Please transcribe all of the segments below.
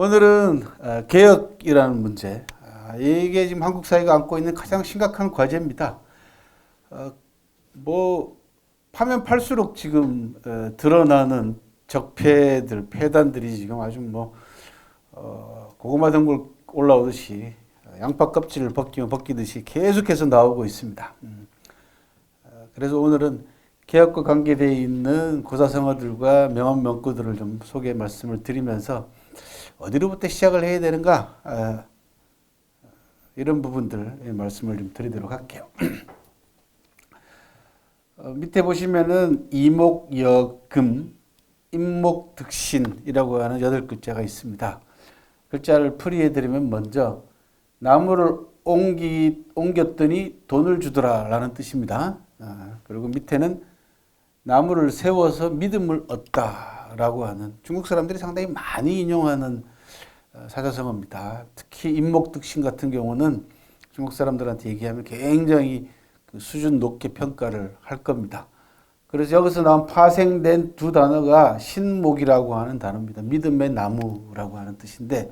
오늘은 어, 개혁이라는 문제. 아, 이게 지금 한국 사회가 안고 있는 가장 심각한 과제입니다. 어, 뭐 파면 팔수록 지금 어, 드러나는 적폐들, 폐단들이 지금 아주 뭐 어, 고구마 등골 올라오듯이 양파 껍질을 벗기면 벗기듯이 계속해서 나오고 있습니다. 음. 어, 그래서 오늘은 개혁과 관계되어 있는 고사성어들과 명언 명구들을 좀 소개 말씀을 드리면서 어디로부터 시작을 해야 되는가 아, 이런 부분들 말씀을 좀 드리도록 할게요. 어, 밑에 보시면은 이목여금, 임목득신이라고 하는 여덟 글자가 있습니다. 글자를 풀이해 드리면 먼저 나무를 옮기, 옮겼더니 돈을 주더라라는 뜻입니다. 아, 그리고 밑에는 나무를 세워서 믿음을 얻다 라고 하는 중국 사람들이 상당히 많이 인용하는 어, 사자성어입니다. 특히 임목득신 같은 경우는 중국 사람들한테 얘기하면 굉장히 그 수준 높게 평가를 할 겁니다. 그래서 여기서 나온 파생된 두 단어가 신목이라고 하는 단어입니다. 믿음의 나무라고 하는 뜻인데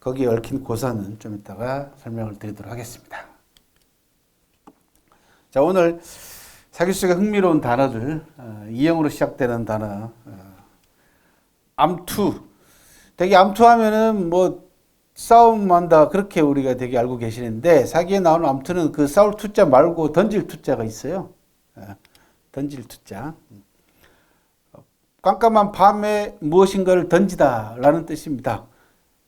거기에 얽힌 고사는 좀 이따가 설명을 드리도록 하겠습니다. 자 오늘 사기 속의 흥미로운 단어들 어, 이형으로 시작되는 단어 어, 암투 되게 암투하면은 뭐 싸움한다 그렇게 우리가 되게 알고 계시는데 사기에 나오는 암투는 그 싸울 투자 말고 던질 투자가 있어요. 어, 던질 투자. 어, 깜깜한 밤에 무엇인가를 던지다라는 뜻입니다.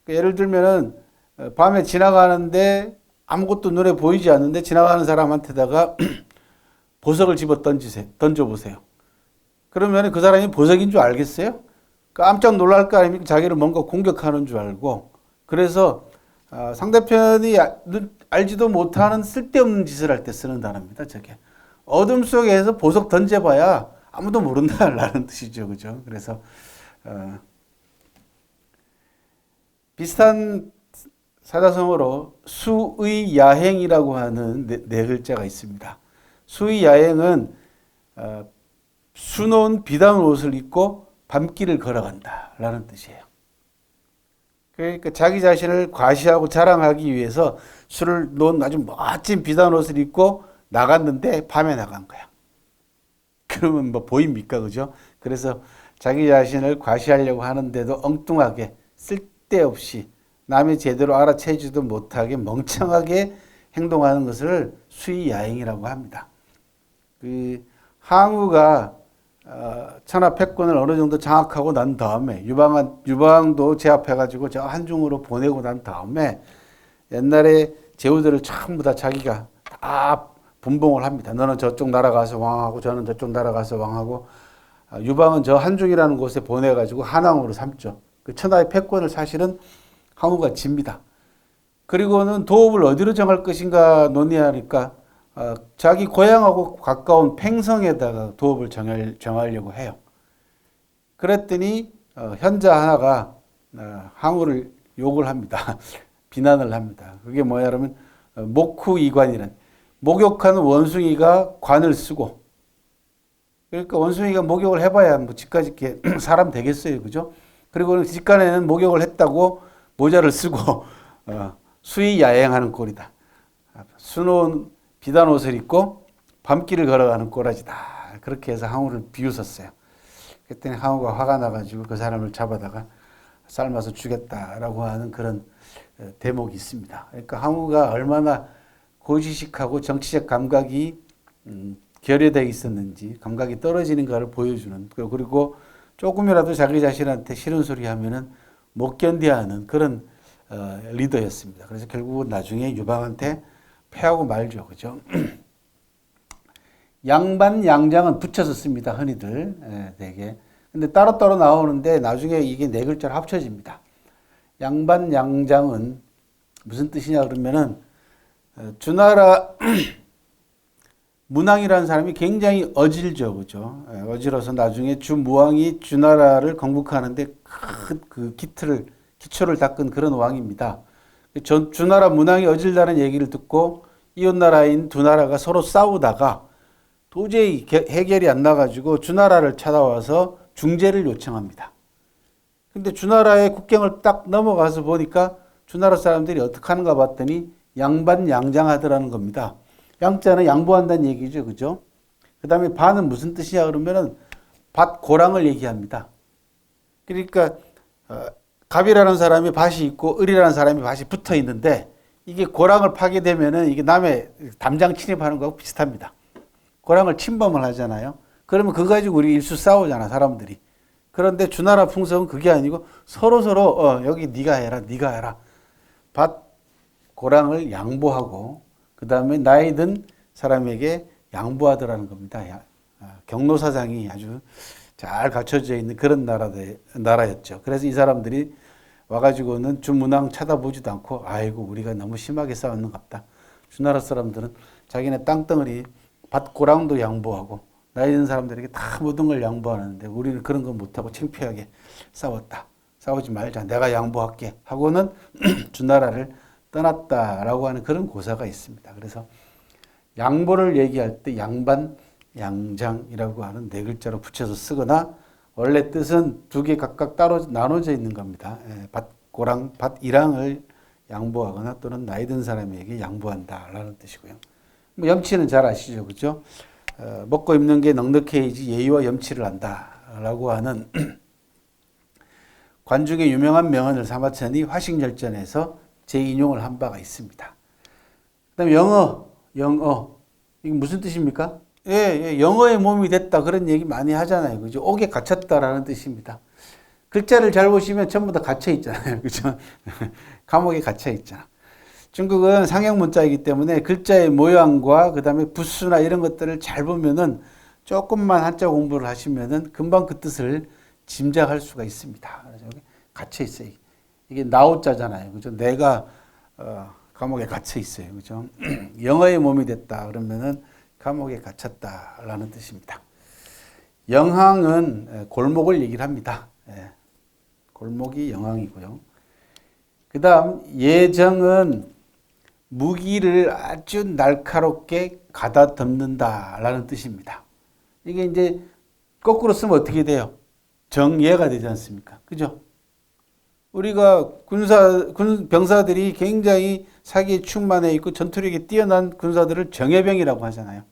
그 예를 들면은 어, 밤에 지나가는데 아무것도 눈에 보이지 않는데 지나가는 사람한테다가 보석을 집어 던지세요. 던져 보세요. 그러면 그 사람이 보석인 줄 알겠어요? 깜짝 놀랄 거 아닙니까? 자기를 뭔가 공격하는 줄 알고. 그래서 어, 상대편이 아- 눈- 알지도 못하는 쓸데없는 짓을 할 때 쓰는 단어입니다. 저게. 어둠 속에서 보석 던져봐야 아무도 모른다라는 뜻이죠. 그죠? 그래서 어, 비슷한 사자성어로 수의 야행이라고 하는 네, 네 글자가 있습니다. 수의 야행은 어, 수놓은 비단 옷을 입고 밤길을 걸어간다 라는 뜻이에요. 그러니까 자기 자신을 과시하고 자랑하기 위해서 술을 놓은 아주 멋진 비단 옷을 입고 나갔는데 밤에 나간 거야. 그러면 뭐 보입니까, 그죠? 그래서 자기 자신을 과시하려고 하는데도 엉뚱하게 쓸데없이 남이 제대로 알아채지도 못하게 멍청하게 행동하는 것을 수의야행이라고 합니다. 그 항우가 어, 천하 패권을 어느 정도 장악하고 난 다음에 유방한 유방도 제압해가지고 저 한중으로 보내고 난 다음에 옛날에 제후들을 전부 다 자기가 다 분봉을 합니다. 너는 저쪽 나라 가서 왕하고 저는 저쪽 나라 가서 왕하고 아, 유방은 저 한중이라는 곳에 보내가지고 한왕으로 삼죠. 그 천하의 패권을 사실은 항우가 집니다. 그리고는 도읍을 어디로 정할 것인가 논의하니까 어, 자기 고향하고 가까운 팽성에다가 도읍을 정할, 정하려고 해요. 그랬더니 어, 현자 하나가 어, 항우를 욕을 합니다. 비난을 합니다. 그게 뭐냐 그러면 어, 목후이관이란 목욕하는 원숭이가 관을 쓰고 그러니까 원숭이가 목욕을 해봐야 뭐 집까지 이렇게 사람 되겠어요, 그죠? 그리고 집간에는 목욕을 했다고 모자를 쓰고 어, 수의 야행하는 꼴이다. 수놓은 비단 옷을 입고 밤길을 걸어가는 꼬라지다. 그렇게 해서 항우를 비웃었어요. 그랬더니 항우가 화가 나가지고 그 사람을 잡아다가 삶아서 죽였다라고 하는 그런 어, 대목이 있습니다. 그러니까 항우가 얼마나 고지식하고 정치적 감각이 음, 결여되어 있었는지 감각이 떨어지는가를 보여주는 그리고 조금이라도 자기 자신한테 싫은 소리 하면은 못 견디하는 그런 어, 리더였습니다. 그래서 결국은 나중에 유방한테 패하고 말죠. 그죠? 양반 양장은 붙여서 씁니다. 흔히들 예, 되게. 근데 따로따로 나오는데 나중에 이게 네 글자로 합쳐집니다. 양반 양장은 무슨 뜻이냐 그러면은 어, 주나라 문왕이라는 사람이 굉장히 어질죠, 그죠? 예, 어지러서 나중에 주무왕이 주나라를 건국하는데 큰 그 기틀을 기초를 닦은 그런 왕입니다. 전 주나라 문왕이 어질다는 얘기를 듣고 이웃 나라인 두 나라가 서로 싸우다가 도저히 개- 해결이 안 나가지고 주나라를 찾아와서 중재를 요청합니다. 근데 주나라의 국경을 딱 넘어가서 보니까 주나라 사람들이 어떻게 하는가 봤더니 양반 양장하더라는 겁니다. 양자는 양보한다는 얘기죠. 그죠? 그 다음에 반은 무슨 뜻이냐 그러면은 밭 고랑을 얘기합니다. 그러니까 어, 갑이라는 사람이 밭이 있고 을이라는 사람이 밭이 붙어 있는데 이게 고랑을 파게 되면은 이게 남의 담장 침입하는 거하고 비슷합니다. 고랑을 침범을 하잖아요. 그러면 그거 가지고 우리 일수 싸우잖아 사람들이. 그런데 주나라 풍속은 그게 아니고 서로 서로 어, 여기 네가 해라, 네가 해라. 밭 고랑을 양보하고 그 다음에 나이 든 사람에게 양보하더라는 겁니다. 야, 아, 경로사상이 아주 잘 갖춰져 있는 그런 나라대, 나라였죠. 그래서 이 사람들이 와가지고는 주문왕 쳐다보지도 않고 아이고 우리가 너무 심하게 싸웠는갑다. 주나라 사람들은 자기네 땅덩어리 밭 고랑도 양보하고 나이 든 사람들에게 다 모든 걸 양보하는데 우리는 그런 거 못하고 창피하게 싸웠다. 싸우지 말자. 내가 양보할게. 하고는 주나라를 떠났다라고 하는 그런 고사가 있습니다. 그래서 양보를 얘기할 때 양반, 양장이라고 하는 네 글자로 붙여서 쓰거나 원래 뜻은 두 개 각각 따로 나눠져 있는 겁니다. 예, 밭고랑, 밭이랑을 양보하거나 또는 나이 든 사람에게 양보한다라는 뜻이고요. 뭐 염치는 잘 아시죠, 그죠? 어, 먹고 입는 게 넉넉해야지 예의와 염치를 안다라고 하는 관중의 유명한 명언을 사마천이 화식열전에서 재인용을 한 바가 있습니다. 그다음에 영어, 영어 이게 무슨 뜻입니까? 예, 예, 영어의 몸이 됐다 그런 얘기 많이 하잖아요, 그죠? 옥에 갇혔다라는 뜻입니다. 글자를 잘 보시면 전부 다 갇혀 있잖아요, 그죠? 감옥에 갇혀 있잖아. 중국은 상형 문자이기 때문에 글자의 모양과 그다음에 부수나 이런 것들을 잘 보면은 조금만 한자 공부를 하시면은 금방 그 뜻을 짐작할 수가 있습니다. 그래서 여기 갇혀 있어요. 이게 나오자잖아요. 그죠? 내가 어, 감옥에 갇혀 있어요. 그죠? 영어의 몸이 됐다. 그러면은 감옥에 갇혔다라는 뜻입니다. 영항은 골목을 얘기를 합니다. 예. 골목이 영항이고요. 그 다음 예정은 무기를 아주 날카롭게 가다 덮는다라는 뜻입니다. 이게 이제 거꾸로 쓰면 어떻게 돼요? 정예가 되지 않습니까? 그죠? 우리가 군사, 군, 병사들이 굉장히 사기에 충만해 있고 전투력이 뛰어난 군사들을 정예병이라고 하잖아요.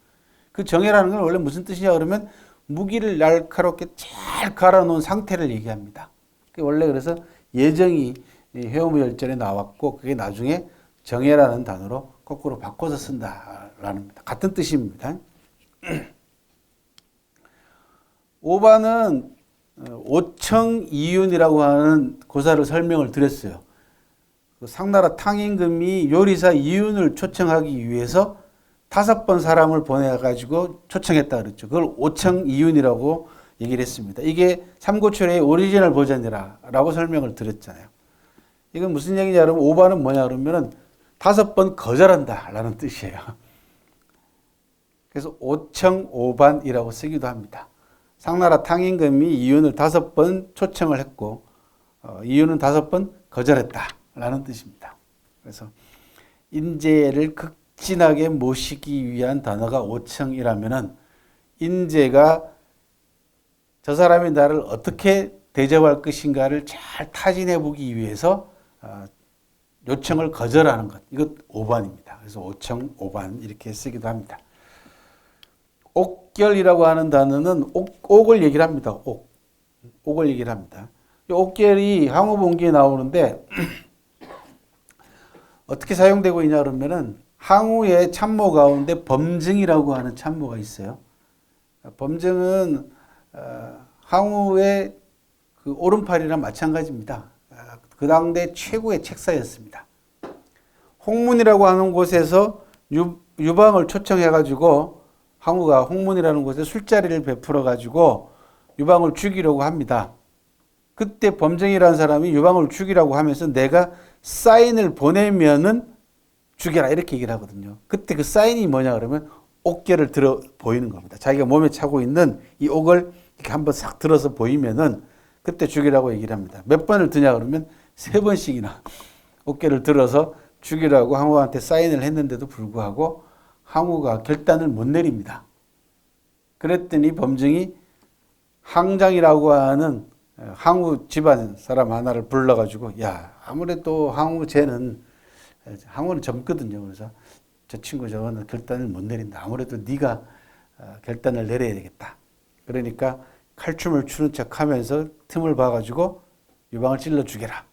그 정예라는 건 원래 무슨 뜻이냐 그러면 무기를 날카롭게 잘 갈아놓은 상태를 얘기합니다. 원래 그래서 예정이 해오무 열전에 나왔고 그게 나중에 정예라는 단어로 거꾸로 바꿔서 쓴다라는 같은 뜻입니다. 5반은 오청 이윤이라고 하는 고사를 설명을 드렸어요. 그 상나라 탕임금이 요리사 이윤을 초청하기 위해서 다섯 번 사람을 보내가지고 초청했다 그랬죠. 그걸 오청 이윤이라고 얘기를 했습니다. 이게 삼고초려의 오리지널 버전이라고 설명을 드렸잖아요. 이건 무슨 얘기냐 그러면 오반은 뭐냐 그러면은 다섯 번 거절한다라는 뜻이에요. 그래서 오청 오반이라고 쓰기도 합니다. 상나라 탕임금이 이윤을 다섯 번 초청을 했고 어, 이윤은 다섯 번 거절했다라는 뜻입니다. 그래서 인재를 극 진하게 모시기 위한 단어가 오청이라면은 인재가 저 사람이 나를 어떻게 대접할 것인가를 잘 타진해 보기 위해서 어, 요청을 거절하는 것. 이것 5반입니다. 그래서 5청 5반 이렇게 쓰기도 합니다. 옥결이라고 하는 단어는 옥, 옥을 얘기를 합니다. 옥. 옥을 얘기를 합니다. 이 옥결이 항우본기에 나오는데 어떻게 사용되고 있냐 그러면은 항우의 참모 가운데 범증이라고 하는 참모가 있어요. 범증은 어, 항우의 그 오른팔이랑 마찬가지입니다. 그 당대 최고의 책사였습니다. 홍문이라고 하는 곳에서 유, 유방을 초청해가지고 항우가 홍문이라는 곳에 술자리를 베풀어 가지고 유방을 죽이려고 합니다. 그때 범정이라는 사람이 유방을 죽이라고 하면서 내가 사인을 보내면은 죽여라 이렇게 얘기를 하거든요. 그때 그 사인이 뭐냐 그러면 옥계를 들어 보이는 겁니다. 자기가 몸에 차고 있는 이 옥을 이렇게 한번 싹 들어서 보이면은 그때 죽이라고 얘기를 합니다. 몇 번을 드냐 그러면 세 번씩이나 어깨를 들어서 죽이라고 항우한테 사인을 했는데도 불구하고 항우가 결단을 못 내립니다. 그랬더니 범증이 항장이라고 하는 어, 항우 집안 사람 하나를 불러가지고 야 아무래도 항우 쟤는 항우는 젊거든요. 그래서 저 친구 저거는 결단을 못 내린다. 아무래도 네가 어, 결단을 내려야 되겠다. 그러니까 칼춤을 추는 척하면서 틈을 봐가지고 유방을 찔러 죽여라.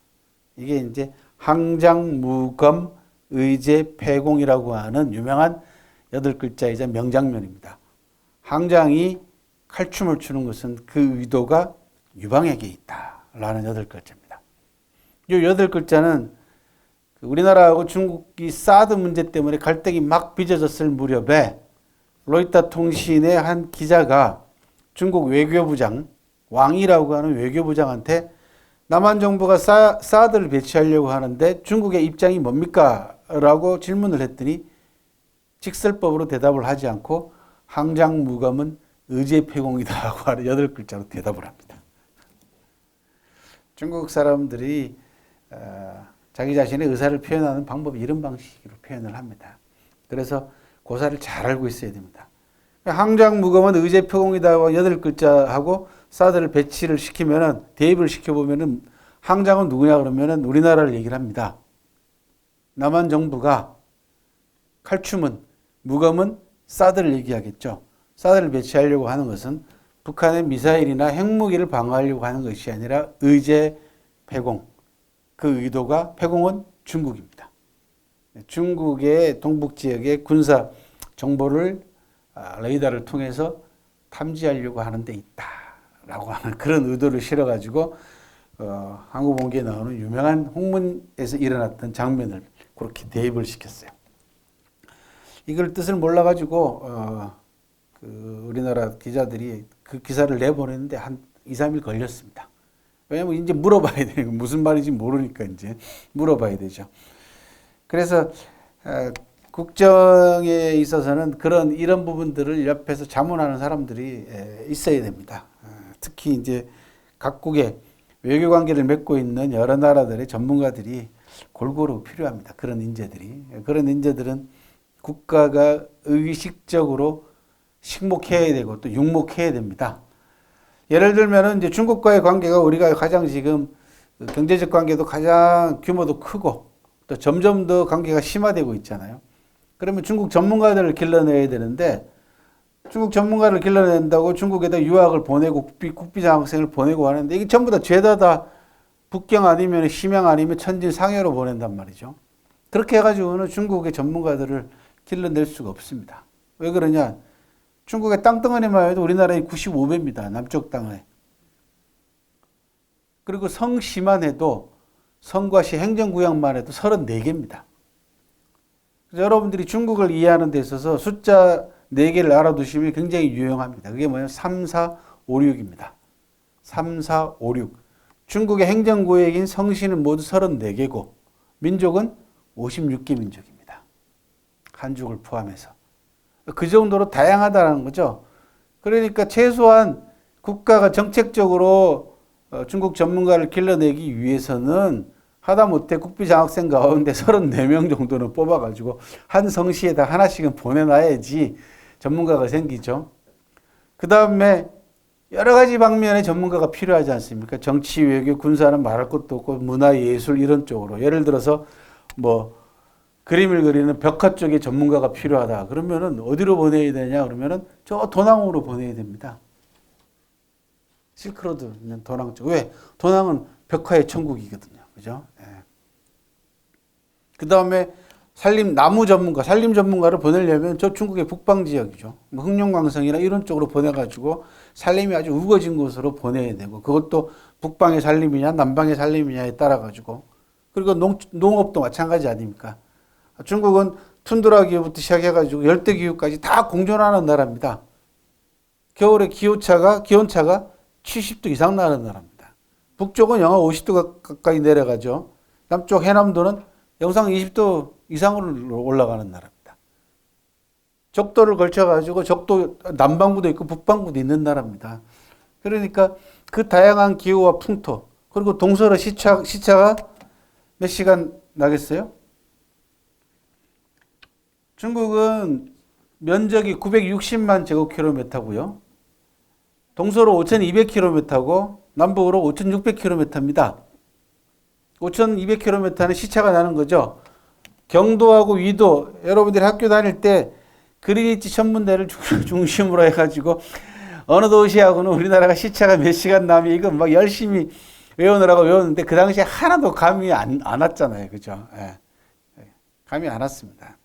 이게 이제 항장무검 의제 폐공이라고 하는 유명한 여덟 글자이자 명장면입니다. 항장이 칼춤을 추는 것은 그 의도가 유방에게 있다라는 여덟 글자입니다. 이 여덟 글자는 그 우리나라하고 중국이 사드 문제 때문에 갈등이 막 빚어졌을 무렵에 로이터 통신의 한 기자가 중국 외교부장 왕이라고 하는 외교부장한테 남한 정부가 사, 사드를 배치하려고 하는데 중국의 입장이 뭡니까? 라고 질문을 했더니 직설법으로 대답을 하지 않고 항장무검은 의제폐공이다라고 하는 여덟 글자로 대답을 합니다. 중국 사람들이 어, 자기 자신의 의사를 표현하는 방법이 이런 방식으로 표현을 합니다. 그래서 고사를 잘 알고 있어야 됩니다. 항장 무검은 의제 표공이다고 여덟 글자하고 사드를 배치를 시키면은 대입을 시켜보면은 항장은 누구냐 그러면은 우리나라를 얘기를 합니다. 남한 정부가 칼춤은 무검은 사드를 얘기하겠죠. 사드를 배치하려고 하는 것은 북한의 미사일이나 핵무기를 방어하려고 하는 것이 아니라 의제 폐공. 그 의도가 폐공은 중국입니다. 중국의 동북 지역의 군사 정보를 아, 레이더를 통해서 탐지하려고 하는 데 있다라고 하는 그런 의도를 실어가지고 어, 한국본기에 나오는 유명한 홍문에서 일어났던 장면을 그렇게 대입을 시켰어요. 이걸 뜻을 몰라가지고 어, 그 우리나라 기자들이 그 기사를 내보냈는데 한 2, 3일 걸렸습니다. 왜냐면 이제 물어봐야 되니까 무슨 말인지 모르니까 이제 물어봐야 되죠. 그래서 어, 국정에 있어서는 그런 이런 부분들을 옆에서 자문하는 사람들이 있어야 됩니다. 어, 특히 이제 각국의 외교 관계를 맺고 있는 여러 나라들의 전문가들이 골고루 필요합니다. 그런 인재들이. 그런 인재들은 국가가 의식적으로 식목해야 되고 또 육목해야 됩니다. 예를 들면은 이제 중국과의 관계가 우리가 가장 지금 경제적 관계도 가장 규모도 크고 또 점점 더 관계가 심화되고 있잖아요. 그러면 중국 전문가들을 길러내야 되는데 중국 전문가를 길러낸다고 중국에다 유학을 보내고 국비, 국비장 학생을 보내고 하는데 이게 전부 다 죄다 다 북경 아니면 심양 아니면 천진 상해로 보낸단 말이죠. 그렇게 해가지고는 중국의 전문가들을 길러낼 수가 없습니다. 왜 그러냐? 중국의 땅덩어리만 해도 우리나라의 95배입니다. 남쪽 땅에. 그리고 성시만 해도 성과시 행정구역만 해도 34개입니다. 여러분들이 중국을 이해하는 데 있어서 숫자 4개를 알아두시면 굉장히 유용합니다. 그게 뭐냐면 3, 4, 5, 6입니다. 3, 4, 5, 6. 중국의 행정구역인 성시는 모두 34개고 민족은 56개 민족입니다. 한족을 포함해서. 그 정도로 다양하다는 거죠. 그러니까 최소한 국가가 정책적으로 어, 중국 전문가를 길러내기 위해서는 하다못해 국비 장학생 가운데 34명 정도는 뽑아가지고 한 성시에다 하나씩은 보내놔야지 전문가가 생기죠. 그 다음에 여러 가지 방면의 전문가가 필요하지 않습니까? 정치, 외교, 군사는 말할 것도 없고 문화, 예술 이런 쪽으로. 예를 들어서 뭐 그림을 그리는 벽화 쪽에 전문가가 필요하다. 그러면은 어디로 보내야 되냐? 그러면은 저 도낭으로 보내야 됩니다. 실크로드 있는 도낭 쪽. 왜? 도낭은 벽화의 천국이거든요. 그죠? 예. 그 다음에 산림 나무 전문가, 산림 전문가를 보내려면 저 중국의 북방 지역이죠. 뭐 흑룡광성이나 이런 쪽으로 보내가지고 산림이 아주 우거진 곳으로 보내야 되고 그것도 북방의 산림이냐 남방의 산림이냐에 따라 가지고 그리고 농, 농업도 마찬가지 아닙니까? 중국은 툰드라 기후부터 시작해가지고 열대 기후까지 다 공존하는 나라입니다. 겨울에 기후차가 기온차가 70도 이상 나는 나라입니다. 북쪽은 영하 50도 가까이 내려가죠. 남쪽 해남도는 영상 20도 이상으로 올라가는 나라입니다. 적도를 걸쳐가지고 적도 남반구도 있고 북반구도 있는 나라입니다. 그러니까 그 다양한 기후와 풍토 그리고 동서로 시차 시차가 몇 시간 나겠어요? 중국은 면적이 960만 제곱킬로미터고요. 동서로 5,200km고 남북으로 5,600km입니다. 5,200km는 시차가 나는 거죠. 경도하고 위도 여러분들이 학교 다닐 때 그리니치 천문대를 중- 중심으로 해가지고 어느 도시하고는 우리나라가 시차가 몇 시간 나면 이거 막 열심히 외우느라고 외웠는데 그 당시에 하나도 감이 안, 안 왔잖아요. 그죠? 예. 예. 감이 안 왔습니다.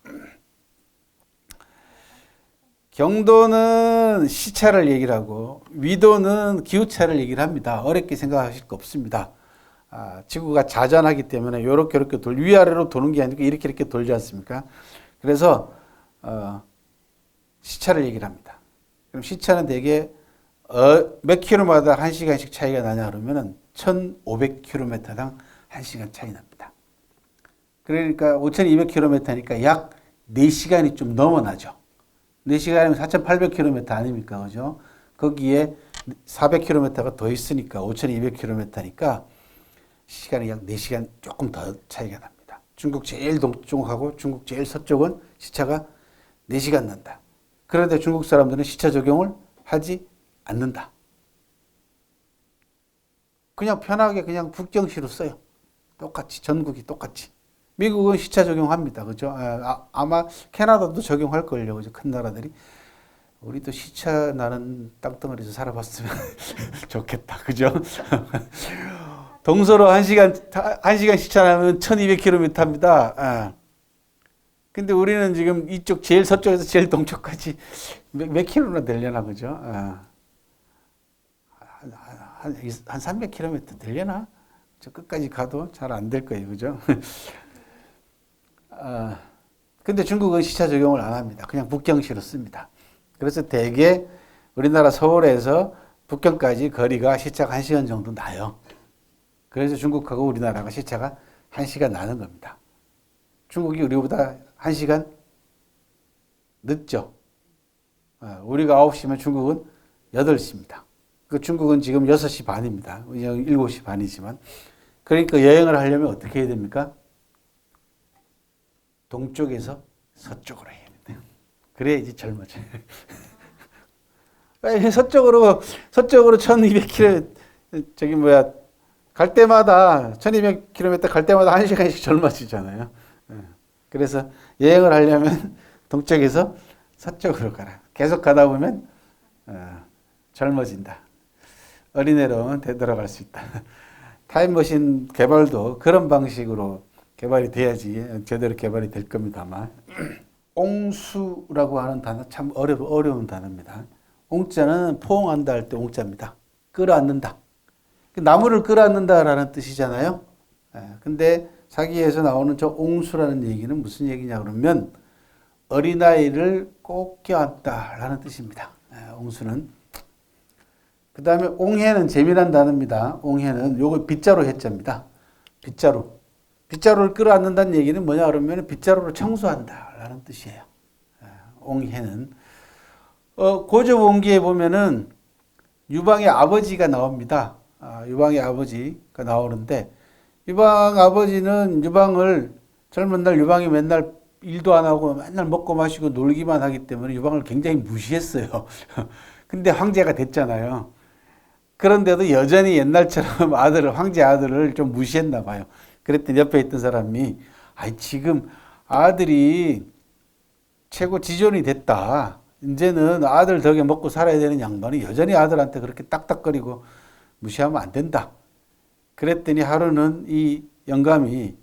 경도는 시차를 얘기를 하고 위도는 기후차를 얘기를 합니다. 어렵게 생각하실 거 없습니다. 아, 지구가 자전하기 때문에 요렇게 이렇게 돌 위아래로 도는 게 아니고 이렇게 이렇게 돌지 않습니까? 그래서 어, 시차를 얘기를 합니다. 그럼 시차는 대개 어, 몇 킬로마다 한 시간씩 차이가 나냐 그러면은 1,500km당 한 시간 차이 납니다. 그러니까 5,200km니까 약 4시간이 좀 넘어 나죠. 4시간이면 4,800km 아닙니까? 그죠? 거기에 400km가 더 있으니까 5,200km니까 시간이 약 4시간 조금 더 차이가 납니다. 중국 제일 동쪽하고 중국 제일 서쪽은 시차가 4시간 난다. 그런데 중국 사람들은 시차 적용을 하지 않는다. 그냥 편하게 그냥 북경시로 써요. 똑같이 전국이 똑같이. 미국은 시차 적용합니다. 그죠? 아, 마 캐나다도 적용할 걸요. 그죠? 큰 나라들이. 우리도 시차 나는 땅덩어리에서 살아봤으면 좋겠다. 그죠? 동서로 한 시간, 한 시간 시차 나면 1200km입니다. 아. 근데 우리는 지금 이쪽 제일 서쪽에서 제일 동쪽까지 몇, 몇 킬로나 되려나, 그죠? 아. 한, 한, 한 300km 되려나? 저 끝까지 가도 잘 안 될 거예요, 그죠? 아, 근데 중국은 시차 적용을 안 합니다. 그냥 북경시로 씁니다. 그래서 대개 우리나라 서울에서 북경까지 거리가 시차가 1시간 정도 나요. 그래서 중국하고 우리나라가 시차가 1시간 나는 겁니다. 중국이 우리보다 1시간 늦죠. 아, 우리가 9시면 중국은 8시입니다. 그 중국은 지금 6시 반입니다. 7시 반이지만. 그러니까 여행을 하려면 어떻게 해야 됩니까? 동쪽에서 서쪽으로 해야 돼요. 그래야지 젊어져요. 왜 서쪽으로, 서쪽으로 1200km, 저기 뭐야, 갈 때마다, 1200km 갈 때마다 한 시간씩 젊어지잖아요. 예. 그래서 여행을 하려면 동쪽에서 서쪽으로 가라. 계속 가다 보면, 어, 젊어진다. 어린애로 되돌아갈 수 있다. 타임머신 개발도 그런 방식으로 개발이 돼야지 제대로 개발이 될 겁니다만 옹수라고 하는 단어 참 어려, 어려운 단어입니다. 옹자는 포옹한다 할 때 옹자입니다. 끌어안는다. 나무를 끌어안는다라는 뜻이잖아요. 예, 근데 사기에서 나오는 저 옹수라는 얘기는 무슨 얘기냐 그러면 어린아이를 꼭 껴안다라는 뜻입니다. 예, 옹수는. 그 다음에 옹해는 재미난 단어입니다. 옹해는 요거 빗자루 해자입니다. 빗자루. 빗자루를 끌어안는다는 얘기는 뭐냐 그러면 빗자루를 청소한다라는 뜻이에요. 예, 옹해는 어, 고조원기에 보면은 유방의 아버지가 나옵니다. 아, 유방의 아버지가 나오는데 유방 아버지는 유방을 젊은 날 유방이 맨날 일도 안 하고 맨날 먹고 마시고 놀기만 하기 때문에 유방을 굉장히 무시했어요. 근데 황제가 됐잖아요. 그런데도 여전히 옛날처럼 아들을 황제 아들을 좀 무시했나 봐요. 그랬더니 옆에 있던 사람이 아이 지금 아들이 최고 지존이 됐다. 이제는 아들 덕에 먹고 살아야 되는 양반이 여전히 아들한테 그렇게 딱딱거리고 무시하면 안 된다. 그랬더니 하루는 이 영감이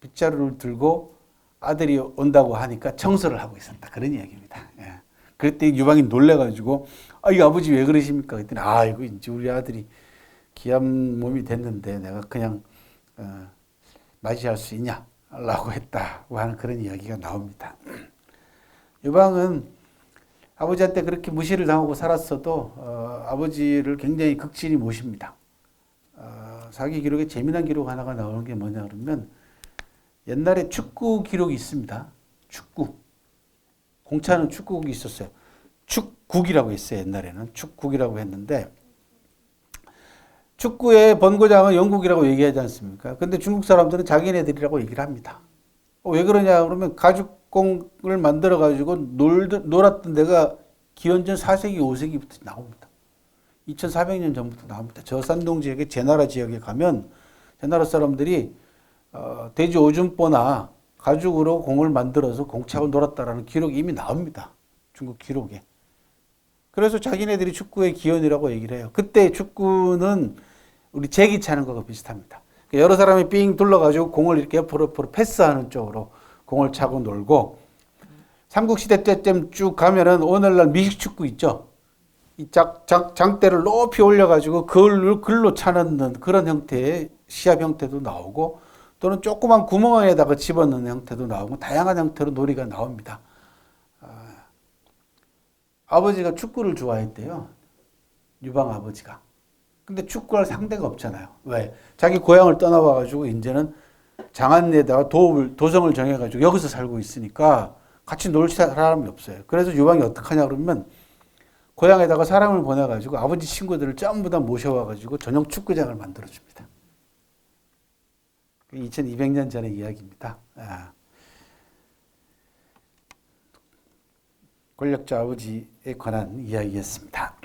빗자루를 들고 아들이 온다고 하니까 청소를 하고 있었다. 그런 이야기입니다. 예. 그랬더니 유방이 놀래가지고 아, 이 아버지 왜 그러십니까? 그랬더니 아, 이거 이제 우리 아들이 귀한 몸이 됐는데 내가 그냥 어, 맞이할 수 있냐? 라고 했다고 하는 그런 이야기가 나옵니다. 유방은 아버지한테 그렇게 무시를 당하고 살았어도 어, 아버지를 굉장히 극진히 모십니다. 어, 사기 기록에 재미난 기록 하나가 나오는 게 뭐냐 그러면 옛날에 축구 기록이 있습니다. 축구. 공차는 축구국이 있었어요. 축국이라고 했어요. 옛날에는 축국이라고 했는데 축구의 번고장은 영국이라고 얘기하지 않습니까? 근데 중국 사람들은 자기네들이라고 얘기를 합니다. 어, 왜 그러냐 그러면 가죽공을 만들어 가지고 놀 놀았던 데가 기원전 4세기 5세기부터 나옵니다. 2,400년 전부터 나옵니다. 저 산동 지역의 제나라 지역에 가면 제나라 사람들이 어, 돼지 오줌보나 가죽으로 공을 만들어서 공차고 놀았다라는 기록이 이미 나옵니다. 중국 기록에. 그래서 자기네들이 축구의 기원이라고 얘기를 해요. 그때 축구는 우리 제기 차는 거가 비슷합니다. 그러니까 여러 사람이 삥 둘러가지고 공을 이렇게 옆으로 옆으로 패스하는 쪽으로 공을 차고 놀고 삼국시대 때쯤 쭉 가면은 오늘날 미식축구 있죠. 이 장, 장, 장대를 높이 올려가지고 그걸로 글로 차는 그런 형태의 시합 형태도 나오고 또는 조그만 구멍에다가 집어넣는 형태도 나오고 다양한 형태로 놀이가 나옵니다. 아, 아버지가 축구를 좋아했대요. 유방 아버지가. 근데 축구할 상대가 없잖아요. 왜? 자기 고향을 떠나와가지고 이제는 장안에다가 도읍을, 도성을 정해가지고 여기서 살고 있으니까 같이 놀 사람이 없어요. 그래서 유방이 어떡하냐 그러면 고향에다가 사람을 보내가지고 아버지 친구들을 전부 다 모셔와가지고 전용 축구장을 만들어줍니다. 2200년 전의 이야기입니다. 아. 권력자 아버지에 관한 이야기였습니다.